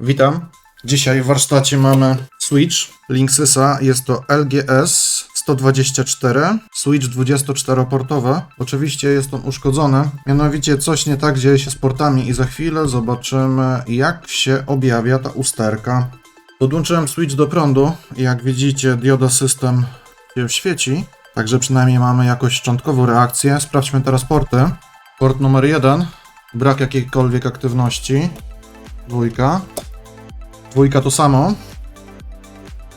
Witam. Dzisiaj w warsztacie mamy Switch Linksysa. Jest to LGS 124, Switch 24-portowy. Oczywiście jest on uszkodzony. Mianowicie coś nie tak dzieje się z portami i za chwilę zobaczymy jak się objawia ta usterka. Podłączyłem Switch do prądu jak widzicie dioda system się świeci. Także przynajmniej mamy jakąś szczątkową reakcję. Sprawdźmy teraz porty. Port numer 1. Brak jakiejkolwiek aktywności. Dwójka. Dwójka to samo.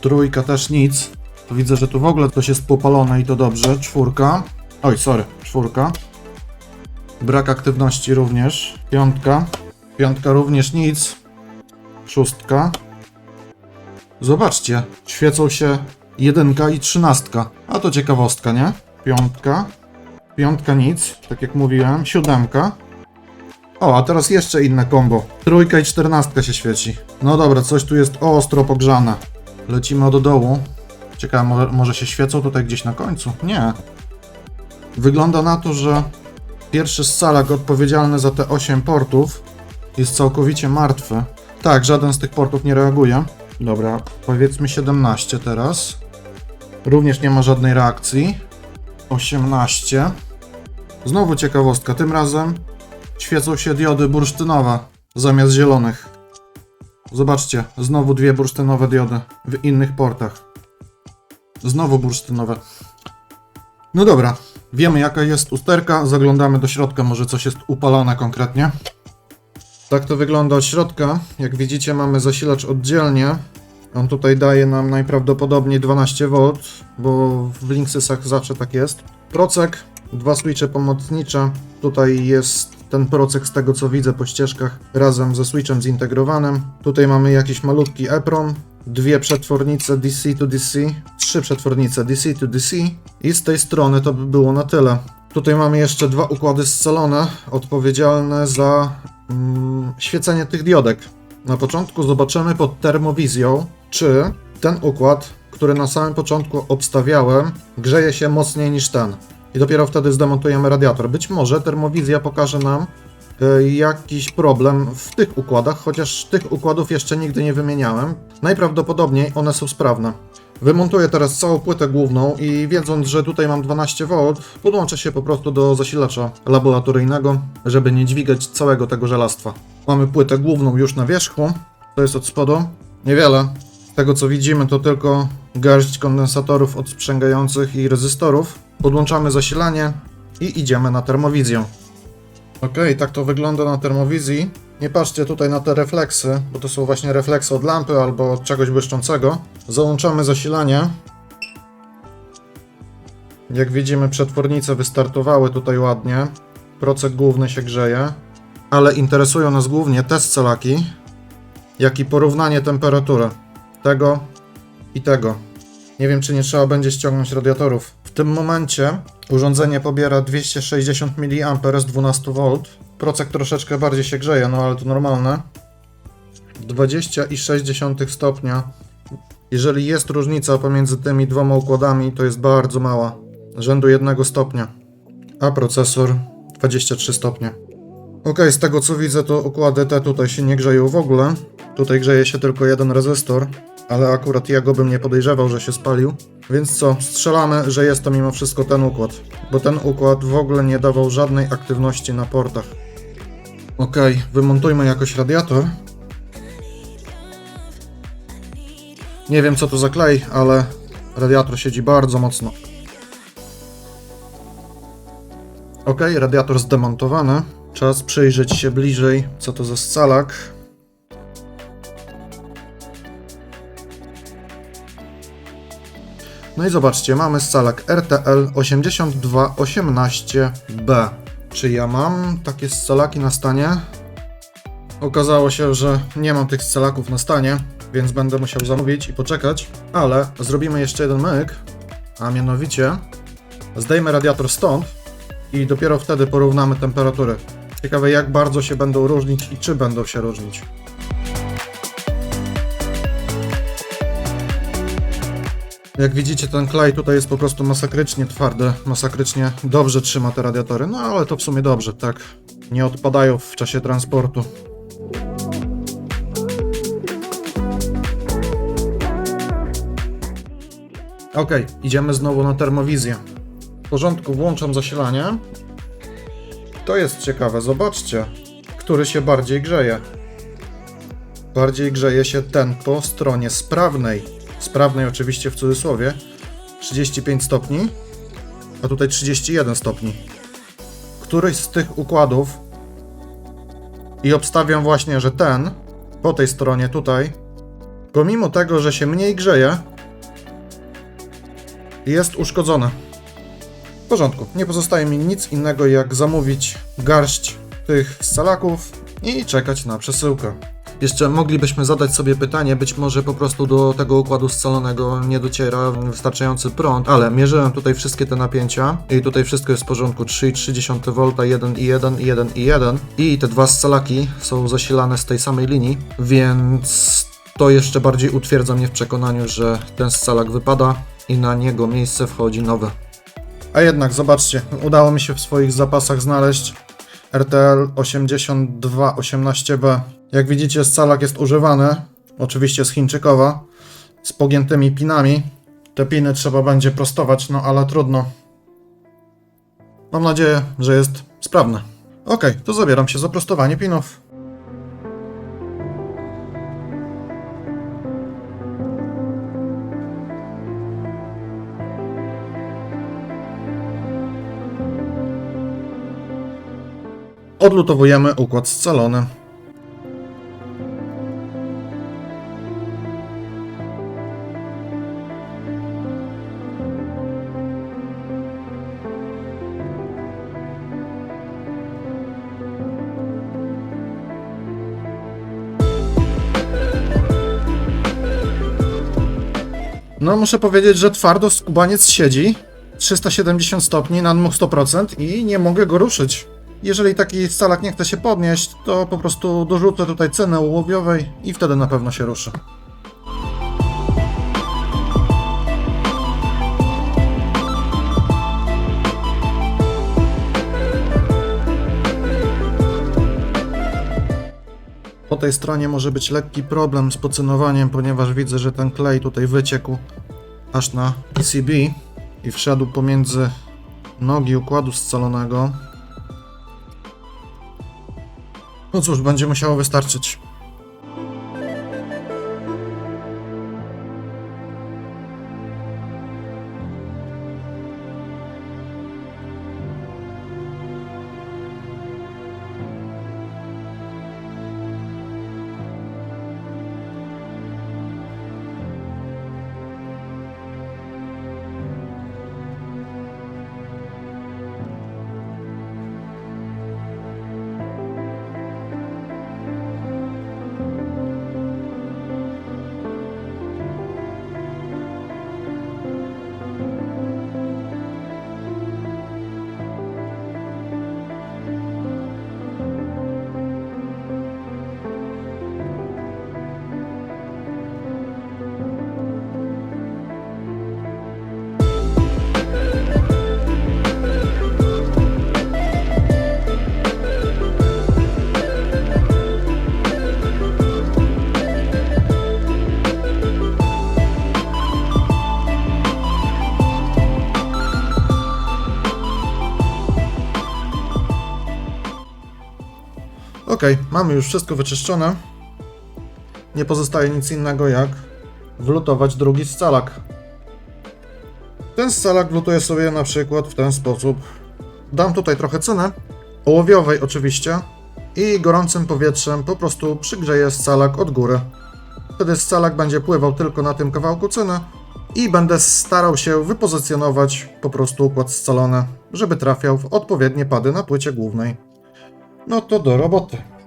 Trójka też nic. To widzę, że tu w ogóle coś jest popalone i to dobrze. Czwórka. Oj, sorry. Czwórka. Brak aktywności również. Piątka. Piątka również nic. Szóstka. Zobaczcie. Świecą się jedynka i trzynastka. A to ciekawostka, nie? Piątka. Piątka nic, tak jak mówiłem. Siódemka. O, a teraz jeszcze inne kombo. Trójka i czternastka się świeci. No dobra, coś tu jest ostro pogrzane. Lecimy od dołu. Ciekawe, może, może się świecą tutaj gdzieś na końcu? Nie. Wygląda na to, że pierwszy scalak odpowiedzialny za te 8 portów jest całkowicie martwy. Tak, żaden z tych portów nie reaguje. Dobra, powiedzmy 17 teraz. Również nie ma żadnej reakcji. 18. Znowu ciekawostka, tym razem świecą się diody bursztynowe zamiast zielonych. Zobaczcie, znowu dwie bursztynowe diody w innych portach. Znowu bursztynowe. No dobra, wiemy jaka jest usterka, zaglądamy do środka, może coś jest upalone konkretnie. Tak to wygląda od środka. Jak widzicie mamy zasilacz oddzielnie. On tutaj daje nam najprawdopodobniej 12V, bo w Linksysach zawsze tak jest. Procek, dwa switche pomocnicze. Tutaj jest ten procek z tego co widzę po ścieżkach razem ze switchem zintegrowanym. Tutaj mamy jakiś malutki EPROM, dwie przetwornice DC to DC, trzy przetwornice DC to DC i z tej strony to by było na tyle. Tutaj mamy jeszcze dwa układy scalone, odpowiedzialne za mm, świecenie tych diodek. Na początku zobaczymy pod termowizją, czy ten układ, który na samym początku obstawiałem, grzeje się mocniej niż ten. I dopiero wtedy zdemontujemy radiator. Być może termowizja pokaże nam e, jakiś problem w tych układach, chociaż tych układów jeszcze nigdy nie wymieniałem. Najprawdopodobniej one są sprawne. Wymontuję teraz całą płytę główną i wiedząc, że tutaj mam 12V, podłączę się po prostu do zasilacza laboratoryjnego, żeby nie dźwigać całego tego żelastwa. Mamy płytę główną już na wierzchu, to jest od spodu. Niewiele. Z tego co widzimy to tylko garść kondensatorów odsprzęgających i rezystorów. Podłączamy zasilanie i idziemy na termowizję. Ok, tak to wygląda na termowizji. Nie patrzcie tutaj na te refleksy, bo to są właśnie refleksy od lampy albo od czegoś błyszczącego. Załączamy zasilanie. Jak widzimy, przetwornice wystartowały tutaj ładnie. Procek główny się grzeje. Ale interesują nas głównie te scalaki, jak i porównanie temperatury tego i tego. Nie wiem, czy nie trzeba będzie ściągnąć radiatorów. W tym momencie urządzenie pobiera 260 mA z 12V. Procek troszeczkę bardziej się grzeje, no ale to normalne. 20,6 stopnia. Jeżeli jest różnica pomiędzy tymi dwoma układami, to jest bardzo mała. Rzędu 1 stopnia. A procesor 23 stopnie. Ok, z tego co widzę, to układy te tutaj się nie grzeją w ogóle. Tutaj grzeje się tylko jeden rezystor, ale akurat ja go bym nie podejrzewał, że się spalił. Więc co, strzelamy, że jest to mimo wszystko ten układ, bo ten układ w ogóle nie dawał żadnej aktywności na portach. Ok, wymontujmy jakoś radiator. Nie wiem co to za klej, ale radiator siedzi bardzo mocno. Ok, radiator zdemontowany. Czas przyjrzeć się bliżej, co to za scalak. No i zobaczcie, mamy scalak RTL 8218B. Czy ja mam takie scalaki na stanie? Okazało się, że nie mam tych scalaków na stanie, więc będę musiał zamówić i poczekać, ale zrobimy jeszcze jeden myk, a mianowicie zdejmę radiator stąd i dopiero wtedy porównamy temperatury. Ciekawe jak bardzo się będą różnić i czy będą się różnić. Jak widzicie, ten klej tutaj jest po prostu masakrycznie twardy, masakrycznie dobrze trzyma te radiatory, no ale to w sumie dobrze, tak nie odpadają w czasie transportu. Ok, idziemy znowu na termowizję. W porządku, włączam zasilanie. To jest ciekawe, zobaczcie, który się bardziej grzeje. Bardziej grzeje się ten po stronie sprawnej, Sprawnej oczywiście w cudzysłowie. 35 stopni, a tutaj 31 stopni. Któryś z tych układów i obstawiam właśnie, że ten po tej stronie tutaj, pomimo tego, że się mniej grzeje, jest uszkodzony. W porządku, nie pozostaje mi nic innego jak zamówić garść tych scalaków i czekać na przesyłkę. Jeszcze moglibyśmy zadać sobie pytanie, być może po prostu do tego układu scalonego nie dociera wystarczający prąd, ale mierzyłem tutaj wszystkie te napięcia i tutaj wszystko jest w porządku. 3,3 V, 1,1 i 1,1 i te dwa scalaki są zasilane z tej samej linii, więc to jeszcze bardziej utwierdza mnie w przekonaniu, że ten scalak wypada i na niego miejsce wchodzi nowe. A jednak, zobaczcie, udało mi się w swoich zapasach znaleźć RTL 8218B. Jak widzicie, scalak jest używany, oczywiście z Chińczykowa, z pogiętymi pinami. Te piny trzeba będzie prostować, no ale trudno. Mam nadzieję, że jest sprawny. Ok, to zabieram się za prostowanie pinów. Odlutowujemy układ scalony. No, muszę powiedzieć, że twardo skubaniec siedzi. 370 stopni, nadmuch 100% i nie mogę go ruszyć. Jeżeli taki scalak nie chce się podnieść, to po prostu dorzucę tutaj cenę ołowiowej i wtedy na pewno się ruszy. Tej stronie może być lekki problem z pocynowaniem, ponieważ widzę, że ten klej tutaj wyciekł aż na PCB i wszedł pomiędzy nogi układu scalonego. No cóż, będzie musiało wystarczyć. Ok, mamy już wszystko wyczyszczone. Nie pozostaje nic innego jak wlutować drugi scalak. Ten scalak wlutuję sobie na przykład w ten sposób. Dam tutaj trochę cynę, ołowiowej oczywiście, i gorącym powietrzem po prostu przygrzeję scalak od góry. Wtedy scalak będzie pływał tylko na tym kawałku cyny i będę starał się wypozycjonować po prostu układ scalony, żeby trafiał w odpowiednie pady na płycie głównej. No to do roboty.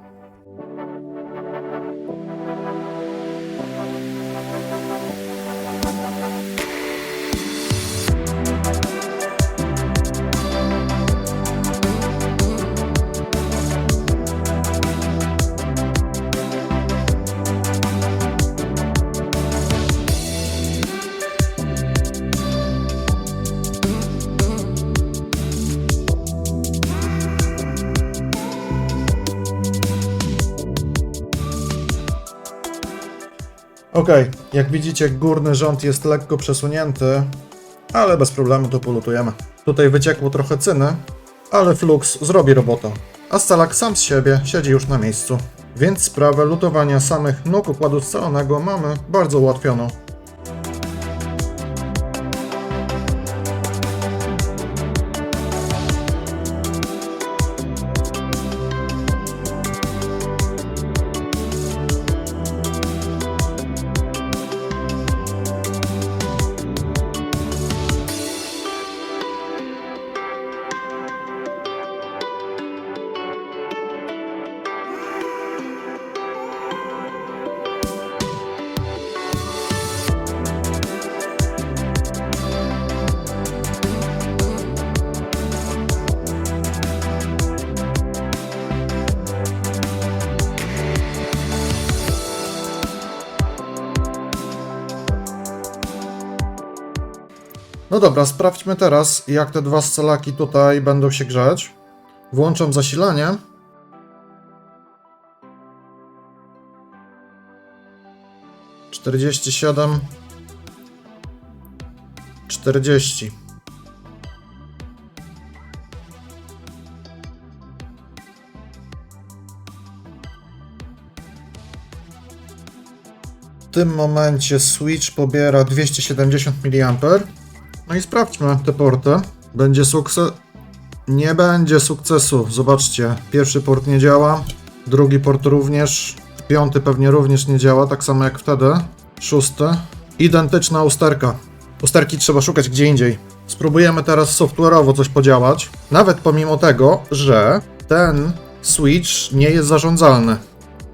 Okej, jak widzicie, górny rząd jest lekko przesunięty, ale bez problemu to polutujemy. Tutaj wyciekło trochę cyny, ale Flux zrobi robotę. A Scalak sam z siebie siedzi już na miejscu. Więc sprawę lutowania samych nóg układu scalonego mamy bardzo ułatwioną. No dobra, sprawdźmy teraz, jak te dwa scalaki tutaj będą się grzać. Włączam zasilanie. Czterdzieści siedem. Czterdzieści. W tym momencie switch pobiera 270 mA. No i sprawdźmy te porty. Będzie sukces. Nie będzie sukcesu. Zobaczcie, pierwszy port nie działa, drugi port również, piąty pewnie również nie działa, tak samo jak wtedy. Szósty. Identyczna usterka. Usterki trzeba szukać gdzie indziej. Spróbujemy teraz software'owo coś podziałać, nawet pomimo tego, że ten switch nie jest zarządzalny.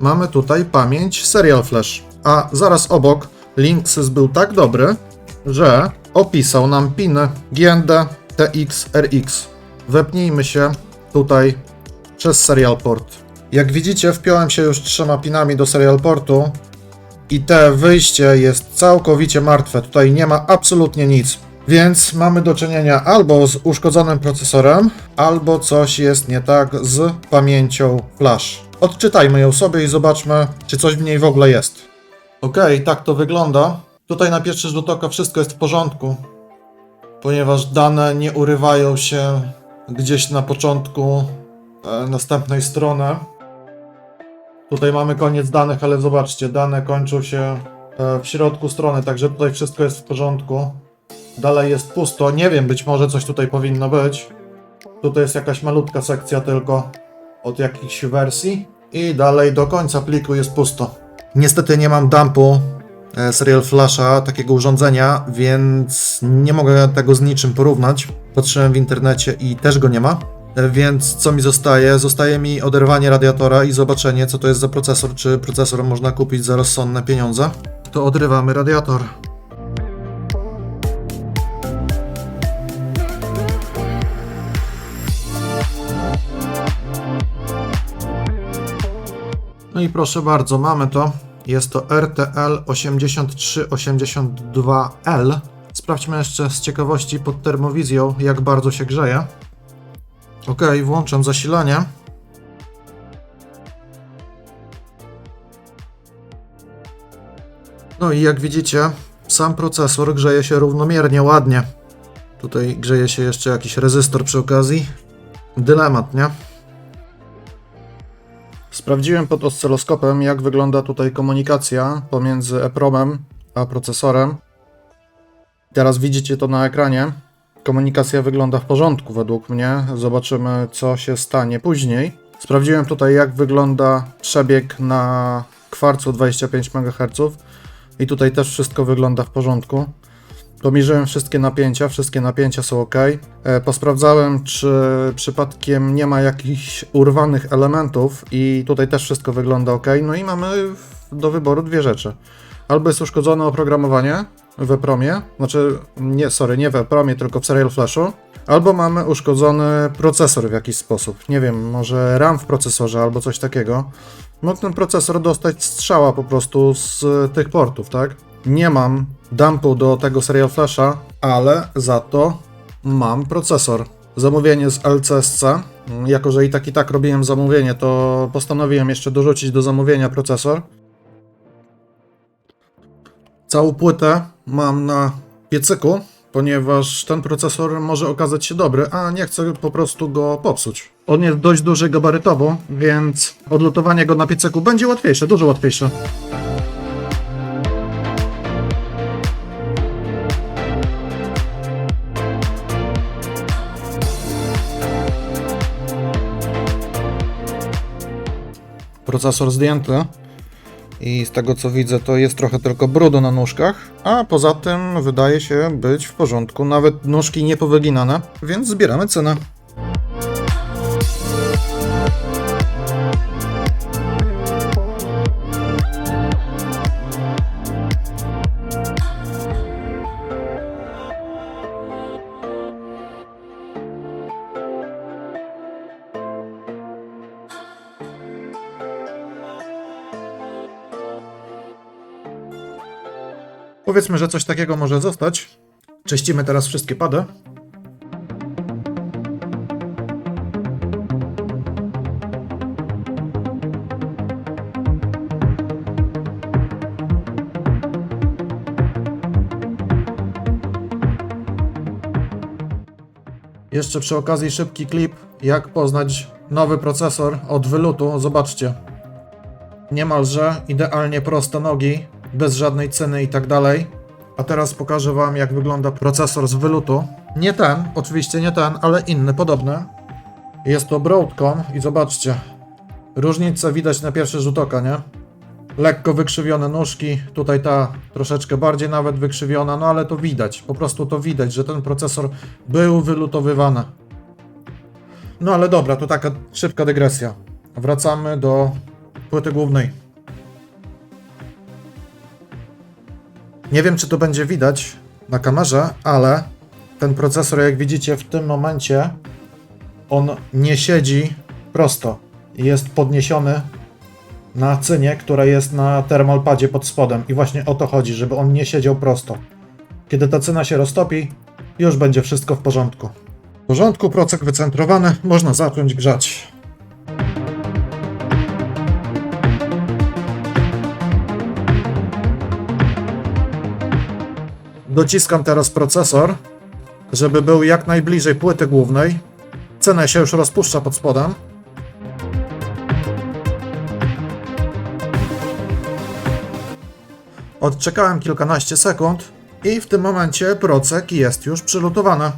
Mamy tutaj pamięć Serial Flash, a zaraz obok Linksys był tak dobry, że opisał nam piny GND TX RX. Wepnijmy się tutaj przez serial port. Jak widzicie, wpiąłem się już trzema pinami do serial portu i te wyjście jest całkowicie martwe. Tutaj nie ma absolutnie nic. Więc mamy do czynienia albo z uszkodzonym procesorem, albo coś jest nie tak z pamięcią flash. Odczytajmy ją sobie i zobaczmy, czy coś w niej w ogóle jest. Okej, tak to wygląda. Tutaj na pierwszy rzut oka wszystko jest w porządku, ponieważ dane nie urywają się gdzieś na początku e, następnej strony. Tutaj mamy koniec danych, ale zobaczcie, dane kończą się e, w środku strony, także tutaj wszystko jest w porządku. Dalej jest pusto, nie wiem, być może coś tutaj powinno być. Tutaj jest jakaś malutka sekcja tylko od jakichś wersji i dalej do końca pliku jest pusto. Niestety nie mam dumpu Serial Flasha, takiego urządzenia, więc nie mogę tego z niczym porównać. Patrzyłem w internecie i też go nie ma. E, Więc co mi zostaje? Zostaje mi oderwanie radiatora i zobaczenie, co to jest za procesor. Czy procesor można kupić za rozsądne pieniądze? To odrywamy radiator. No i proszę bardzo, mamy to. Jest to RTL 8382L. Sprawdźmy jeszcze z ciekawości pod termowizją, jak bardzo się grzeje. Ok, włączam zasilanie. No i jak widzicie, sam procesor grzeje się równomiernie, ładnie. Tutaj grzeje się jeszcze jakiś rezystor przy okazji. Dylemat, nie? Sprawdziłem pod oscyloskopem, jak wygląda tutaj komunikacja pomiędzy EPROMem a procesorem. Teraz widzicie to na ekranie. Komunikacja wygląda w porządku według mnie. Zobaczymy, co się stanie później. Sprawdziłem tutaj, jak wygląda przebieg na kwarcu 25 MHz. I tutaj też wszystko wygląda w porządku. Pomierzyłem wszystkie napięcia, wszystkie napięcia są ok. E, Posprawdzałem, czy przypadkiem nie ma jakichś urwanych elementów, i tutaj też wszystko wygląda ok. No i mamy do wyboru dwie rzeczy. Albo jest uszkodzone oprogramowanie w EPROMie, znaczy, nie, sorry, nie w EPROMie, tylko w Serial Flashu, albo mamy uszkodzony procesor w jakiś sposób. Nie wiem, może RAM w procesorze albo coś takiego. Mógł ten procesor dostać strzała po prostu z tych portów, tak? Nie mam dumpu do tego Serial Flasha, ale za to mam procesor. Zamówienie z LCSC. Jako, że i tak i tak robiłem zamówienie, to postanowiłem jeszcze dorzucić do zamówienia procesor. Całą płytę mam na piecyku, ponieważ ten procesor może okazać się dobry, a nie chcę po prostu go popsuć. On jest dość duży gabarytowo, więc odlutowanie go na piecyku będzie łatwiejsze, dużo łatwiejsze. Procesor zdjęty. I z tego co widzę to jest trochę tylko brudu na nóżkach, a poza tym wydaje się być w porządku, nawet nóżki nie powyginane, więc zbieramy cenę. Powiedzmy, że coś takiego może zostać. Czyścimy teraz wszystkie pady. Jeszcze przy okazji szybki klip, jak poznać nowy procesor od wylutu. Zobaczcie. Niemalże idealnie proste nogi, bez żadnej ceny i tak dalej. A teraz pokażę Wam, jak wygląda procesor z wylutu. Nie ten, oczywiście nie ten, ale inny, podobny. Jest to Broadcom i zobaczcie. Różnicę widać na pierwszy rzut oka, nie? Lekko wykrzywione nóżki, tutaj ta troszeczkę bardziej nawet wykrzywiona, no ale to widać, po prostu to widać, że ten procesor był wylutowywany. No ale dobra, to taka szybka dygresja. Wracamy do płyty głównej. Nie wiem, czy to będzie widać na kamerze, ale ten procesor, jak widzicie w tym momencie, on nie siedzi prosto. Jest podniesiony na cynie, która jest na thermalpadzie pod spodem. I właśnie o to chodzi, żeby on nie siedział prosto. Kiedy ta cyna się roztopi, już będzie wszystko w porządku. W porządku, procek wycentrowany, można zacząć grzać. Dociskam teraz procesor, żeby był jak najbliżej płyty głównej. Cena się już rozpuszcza pod spodem. Odczekałem kilkanaście sekund i w tym momencie procek jest już przylutowany.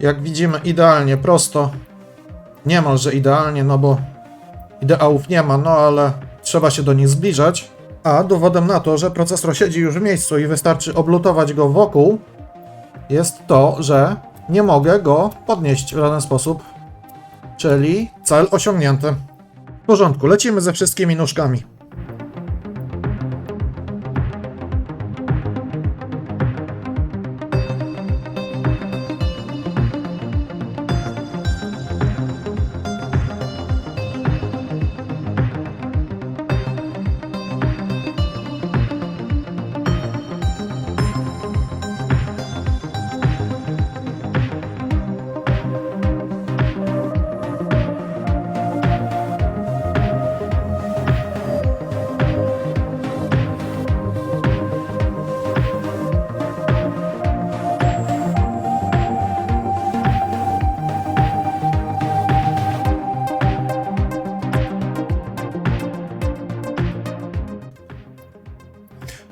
Jak widzimy idealnie prosto. Niemalże idealnie, no bo ideałów nie ma, no ale trzeba się do nich zbliżać. A dowodem na to, że procesor siedzi już w miejscu i wystarczy oblutować go wokół, jest to, że nie mogę go podnieść w żaden sposób. Czyli cel osiągnięty. W porządku, lecimy ze wszystkimi nóżkami.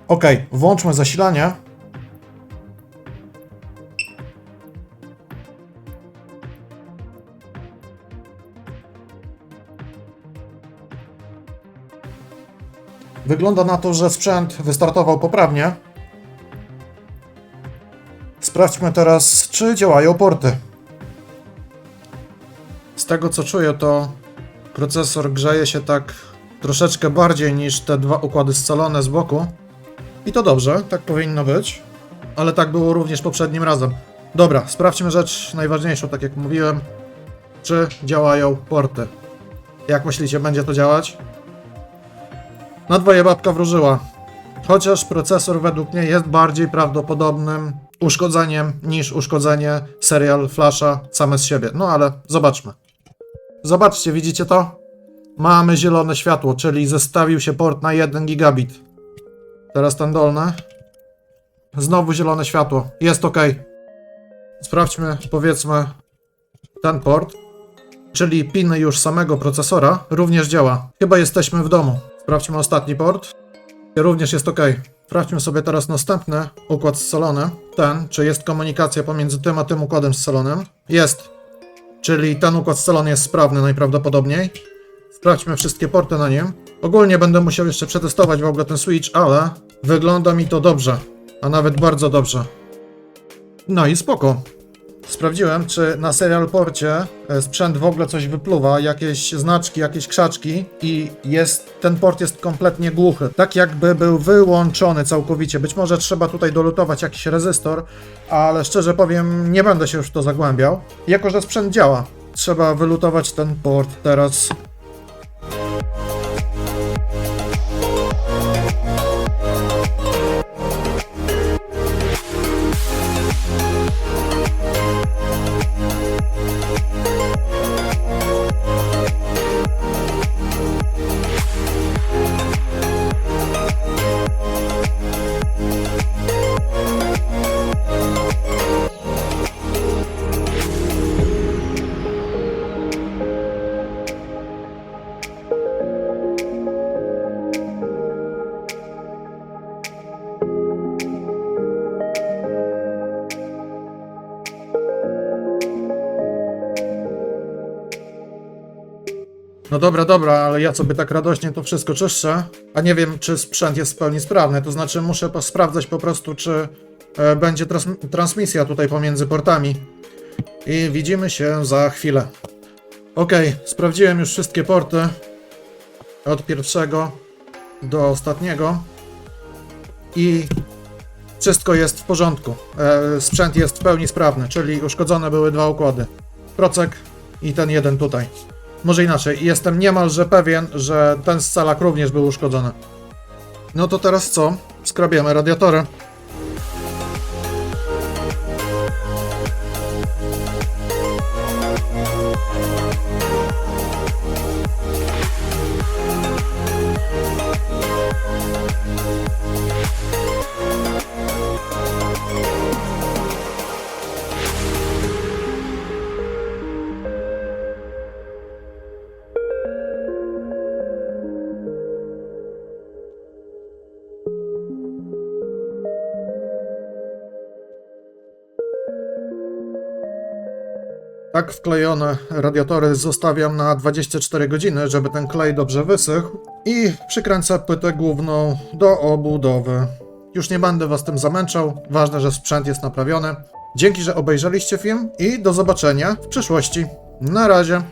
Ok, włączmy zasilanie. Wygląda na to, że sprzęt wystartował poprawnie. Sprawdźmy teraz, czy działają porty. Z tego co czuję, to procesor grzeje się tak troszeczkę bardziej niż te dwa układy scalone z boku. I to dobrze, tak powinno być. Ale tak było również poprzednim razem. Dobra, sprawdźmy rzecz najważniejszą, tak jak mówiłem. Czy działają porty? Jak myślicie, będzie to działać? Na dwoje babka wróżyła. Chociaż procesor według mnie jest bardziej prawdopodobnym uszkodzeniem niż uszkodzenie serial flasha same z siebie. No ale zobaczmy. Zobaczcie, widzicie to? Mamy zielone światło, czyli zestawił się port na 1 gigabit. Teraz ten dolny. Znowu zielone światło. Jest ok. Sprawdźmy, powiedzmy, ten port. Czyli piny już samego procesora również działa. Chyba jesteśmy w domu. Sprawdźmy ostatni port. Również jest ok. Sprawdźmy sobie teraz następny układ scalony. Ten, czy jest komunikacja pomiędzy tym a tym układem scalonym. Jest. Czyli ten układ scalony jest sprawny najprawdopodobniej. Sprawdźmy wszystkie porty na nim. Ogólnie będę musiał jeszcze przetestować w ogóle ten switch, ale wygląda mi to dobrze. A nawet bardzo dobrze. No i spoko. Sprawdziłem, czy na serial porcie e, sprzęt w ogóle coś wypluwa, jakieś znaczki, jakieś krzaczki i jest, ten port jest kompletnie głuchy. Tak jakby był wyłączony całkowicie. Być może trzeba tutaj dolutować jakiś rezystor, ale szczerze powiem, nie będę się już w to zagłębiał. Jako, że sprzęt działa, trzeba wylutować ten port teraz. No dobra, dobra, ale ja sobie tak radośnie to wszystko czyszczę, a nie wiem, czy sprzęt jest w pełni sprawny, to znaczy muszę po- sprawdzać po prostu, czy e, będzie trans transmisja tutaj pomiędzy portami. I widzimy się za chwilę. Ok, sprawdziłem już wszystkie porty. Od pierwszego do ostatniego. I wszystko jest w porządku. E, sprzęt jest w pełni sprawny, czyli uszkodzone były dwa układy. Procek i ten jeden tutaj. Może inaczej, jestem niemalże pewien, że ten scalak również był uszkodzony. No to teraz co? Skrabiamy radiatory. Tak wklejone radiatory zostawiam na 24 godziny, żeby ten klej dobrze wysychł i przykręcę płytę główną do obudowy. Już nie będę was tym zamęczał, ważne, że sprzęt jest naprawiony. Dzięki, że obejrzeliście film i do zobaczenia w przyszłości. Na razie.